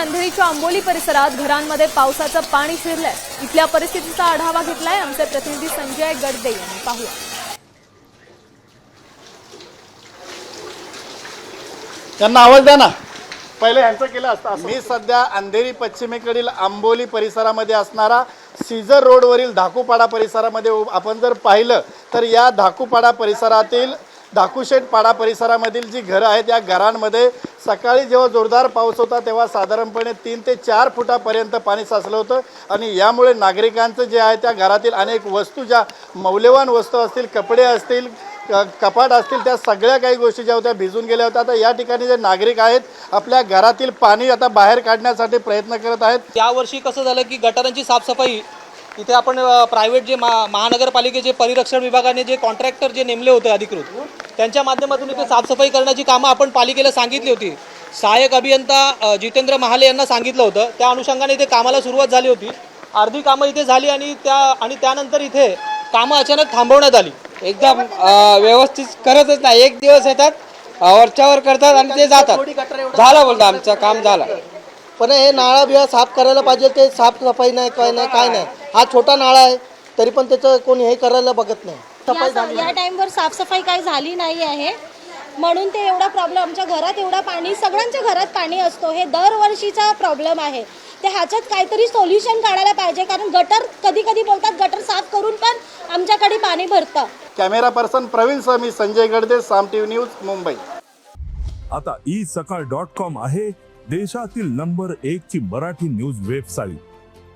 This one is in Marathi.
अंधेरीच्या आंबोली परिसरात घरांमध्ये पावसाचं पाणी शिरलंय. इथल्या परिस्थितीचा आढावा घेतलाय आमचे प्रतिनिधी संजय गडदे यांनी पाहूया. त्यांना आवाज द्या ना. पहिले ह्यांचं केलं असतं मी सध्या अंधेरी पश्चिमेकडील आंबोली परिसरामध्ये असणारा सीझर रोडवरील धाकूपाडा परिसरामध्ये आपण जर पाहिलं तर या धाकूपाडा परिसरातील धाकूशेठ पाडा परिसरामधील जी घरं आहेत या घरांमध्ये सकाळी जेव्हा जोरदार पाऊस होता तेव्हा साधारणपणे तीन ते चार फुटापर्यंत पाणी साचलं होतं. आणि यामुळे नागरिकांचं जे आहे त्या घरातील अनेक वस्तू ज्या मौल्यवान वस्तू असतील कपडे असतील क- कपाट असतील त्या सगळ्या काही गोष्टी ज्या होत्या भिजून गेल्या होत्या. आता या ठिकाणी जे नागरिक आहेत आपल्या घरातील पाणी आता बाहेर काढण्यासाठी प्रयत्न करत आहेत. यावर्षी कसं झालं की गटारांची साफसफाई इथे आपण प्रायव्हेट जे मा महानगरपालिकेचे परिरक्षण विभागाने जे कॉन्ट्रॅक्टर जे नेमले होते अधिकृत त्यांच्या माध्यमातून इथे साफसफाई करण्याची कामं आपण पालिकेला सांगितली होती. सहाय्यक अभियंता जितेंद्र महाले यांना सांगितलं होतं. त्या अनुषंगाने इथे कामाला सुरुवात झाली होती. अर्धी कामं इथे झाली आणि त्या आणि त्यानंतर इथे कामं अचानक थांबवण्यात आली. एकदम व्यवस्थित करतच नाही. एक दिवस येतात वरच्यावर करतात आणि ते जातात. झालं बोलतो आमचं काम झालं. पण हे नाळा बिळा साफ करायला पाहिजे ते साफसफाई नाही काय नाही काय नाही. हा छोटा नाळा आहे तरी पण त्याचं कोणी हे करायला बघत नाही. सफाई या या टाइमवर साफसफाई काही झाली नाही आहे. म्हणून ते एवढा प्रॉब्लेम आमच्या घरात एवढा पाणी सगळ्यांच्या घरात पाणी असतो. हे दरवर्षीचा प्रॉब्लेम आहे. ते ह्याच्यात काहीतरी सोल्युशन काढायला पाहिजे कारण गटर कधी कधी बोलतात गटर साफ करून पण आमच्याकडे पाणी भरतं. कॅमेरा पर्सन प्रवीण सह मी संजय गडदे साम टी न्यूज मुंबई. आता ई सकाळ डॉट कॉम आहे देशातील नंबर एक ची मराठी न्यूज वेबसाईट